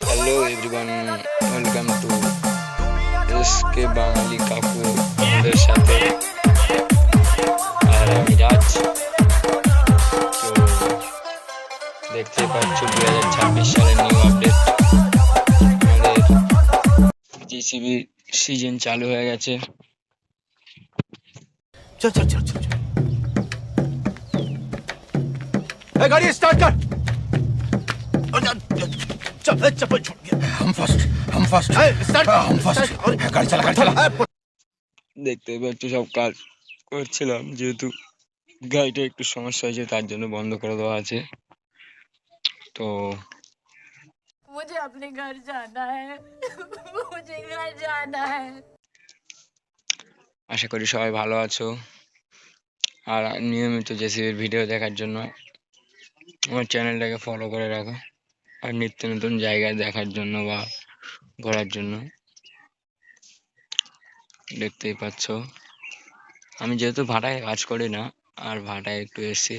Hello everyone welcome to S Bangali Kaku আমাদের সাথে আর আমি রাজ। দেখতে পাচ্ছ দু হাজার ছাব্বিশ সালের নিউ আপডেট আমাদের জিসিবি সিজন চালু হয়ে গেছে। চল চল চল চল গাড়ি স্টার্ট কর। स्टार्ट कर और चल चल ए, चप्पल छूट गया हम फर्स्ट हम फर्स्ट ए, स्टार्ट हम फर्स्ट स्टार्ट। गाड़ी चला गाड़ी चला ए, দেখতে পাচ্ছ সব কাজ করছিলাম যেহেতু গাড়িটা একটু সমস্যা হয়েছে তার জন্য বন্ধ করে দেওয়া আছে তো मुझे अपने घर जाना है मुझे घर जाना है আশা করি সবাই ভালো আছো আর নিয়মিত জেসিবির ভিডিও দেখার জন্য আমার চ্যানেলটাকে ফলো করে রাখো আর নিত্য নতুন জায়গা দেখার জন্য বা ঘোরার জন্য। দেখতেই পাচ্ছ। আমি যেহেতু ভাড়ায় কাজ করি না, আর ভাড়ায় একটু এসে,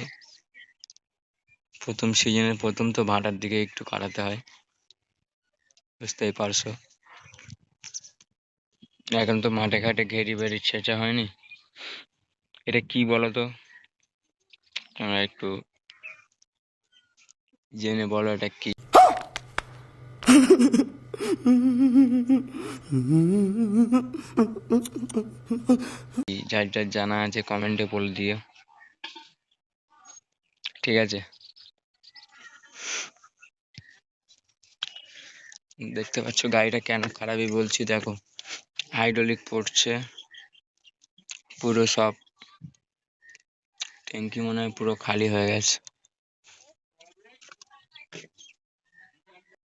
প্রথম সিজনের প্রথম তো ভাড়ার দিকে একটু কাটাতে হয়। বুঝতেই পারছ। এখন তো মাঠে ঘাটে ঘেরি বেরি ছেঁচা হয়নি। এটা কি বলো তো তোমরা একটু জেনে বলো এটা কি? যার যার জানা আছে, কমেন্টে বলে দিও। ঠিক আছে? দেখতে পাচ্ছ গাড়িটা কেন খারাপই বলছি, দেখো। হাইড্রোলিক পড়ছে। পুরো সব। ট্যাঙ্কি মনে হয় পুরো খালি হয়ে গেছে।